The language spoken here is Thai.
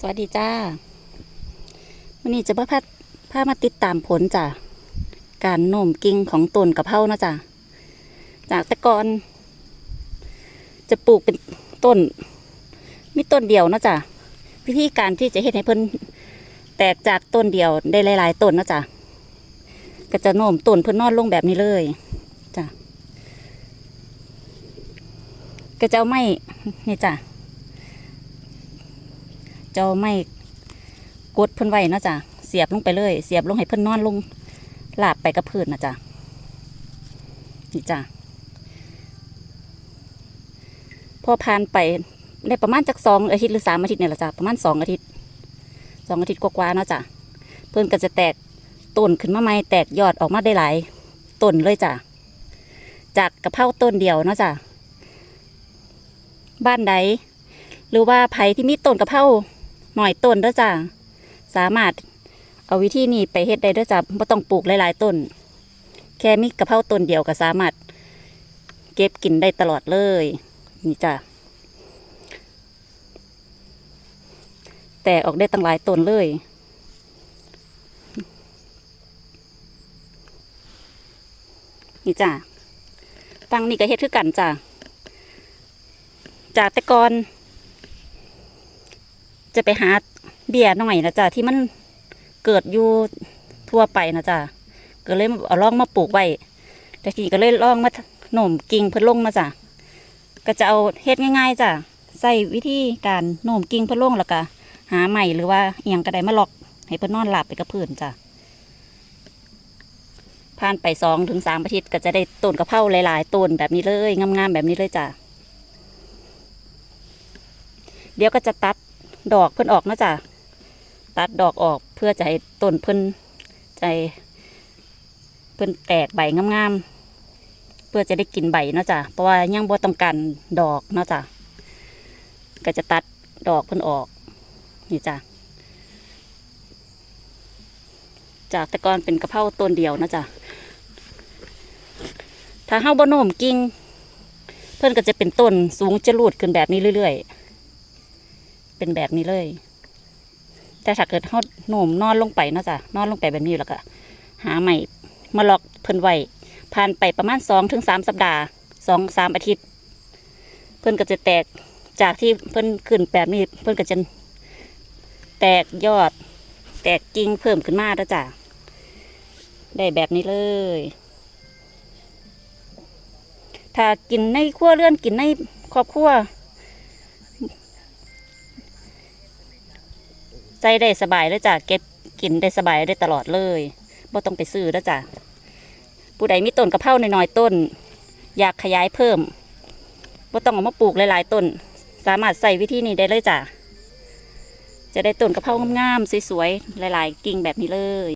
สวัสดีจ้าวันนี้จะพาพัดพามาติดตามผลจ้ะการโน้มกิ่งของต้นกระเพรานะจ้ะจากแต่ก่อน จะปลูกเป็นต้น มีต้นเดียวนะจ้ะวิธีการที่จะเห็นให้เพิ่นแตกจากต้นเดียวได้หลาย ๆ ต้นนะจ้ะก็จะโน้มต้นเพิ่นนอนลงแบบนี้เลยจ้ะก็จะเอาไม้นี่จ้ะ เจ้าไม่กดเพิ่นไว้นะจ้ะเสียบลงไปเลย เสียบลงให้เพิ่นนอนลงลาบไปกับพื้นนะจ้ะนี่จ้ะพอผ่านไปได้ประมาณจักสองอาทิตย์หรือสามอาทิตย์เนี่ยละจ้ะประมาณสองอาทิตย์สองอาทิตย์กว่าๆเนาะจ้ะเพิ่นก็จะแตกต้นขึ้นมาใหม่แตกยอดออกมาได้หลายต้นเลยจ้ะจากกระเพราต้นเดียวเนาะจ้ะบ้านใดหรือว่าไผ่ที่มีต้นกระเพรา หน่อยต้นเด้อจ้าสามารถเอาวิธีนี้ไปเฮ็ดได้เด้อจ้าไม่ต้องปลูกหลายๆต้น แค่มีกระเพราต้นเดียวก็สามารถ เก็บกินได้ตลอดเลย นี่จ้าแตกออกได้ตั้งหลายต้นเลยนี่จ้าฟังนี่ก็เฮ็ดคือกันจ้าจากแต่ก่อน จะไปหาเบี้ยหน่อยนะจ๊ะที่มันเกิดอยู่ทั่วไปนะจ๊ะก็เลยเอาล่องมาปลูกไว้แต่ทีนี้ก็เลยล่องมาโหน่มกิ่งเพิ่นลงนะจ๊ะก็จะเอาเฮ็ดง่ายๆจ้ะใส่วิธีการโหน่มกิ่งเพิ่นลงแล้วก็หาใหม่หรือว่าเอียงกระไดมาล็อก ให้เพิ่นนอนหลับไปกับพื้นจ้ะผ่านไปสองถึงสามอาทิตย์ก็จะได้ต้นกระเพราหลายๆต้นแบบนี้เลยงามๆแบบนี้เลยจ้ะเดี๋ยวก็จะตัด ดอกเพิ่นออกนะจ้ะตัดดอกออกเพื่อจะให้ต้นเพิ่นใจเพิ่นแตกใบงามๆเพื่อจะได้กินใบเนาะจ้ะเพราะว่ายังบ่ต้องการดอกเนาะจ้ะก็จะตัดดอกเพิ่นออกนี่จ้ะจากต่ก่อนเป็นกระเพราต้นเดียวนะจ้ะถ้าเฮาบ่โน้มกิ่งเพิ่นก็จะเป็นต้นสูงจะรูดขึ้นแบบนี้เรื่อยๆ เป็นแบบนี้เลย แต่ถ้าเกิดเขาโหน่มนอนลงไปเนาะจ้ะนอนลงไปแบบนี้แล้วก็ หาใหม่มาล็อกเพิ่นไว้ผ่านไปประมาณสองถึงสามสัปดาห์สองสามอาทิตย์ เพิ่นก็จะแตกจากที่เพิ่นขึ้นแบบนี้เพิ่นก็จะแตกยอด แตกกิ่งเพิ่มขึ้นมาแล้วจ้ะได้แบบนี้เลย ถ้ากินในครัวเรือนกินในครอบครัว ใส่ได้สบายแล้วจ้ะเก็บกินได้สบายได้ตลอดเลยบ่ต้องไปซื้อแล้วจ้ะผู้ใดมีต้นกระเพราหน่อยๆต้น อยากขยายเพิ่มบ่ต้องเอามาปลูกหลายๆต้น สามารถใส่วิธีนี้ได้เลยจ้ะจะได้ต้นกระเพรางามๆสวยๆหลาย ๆ กิ่งแบบนี้เลย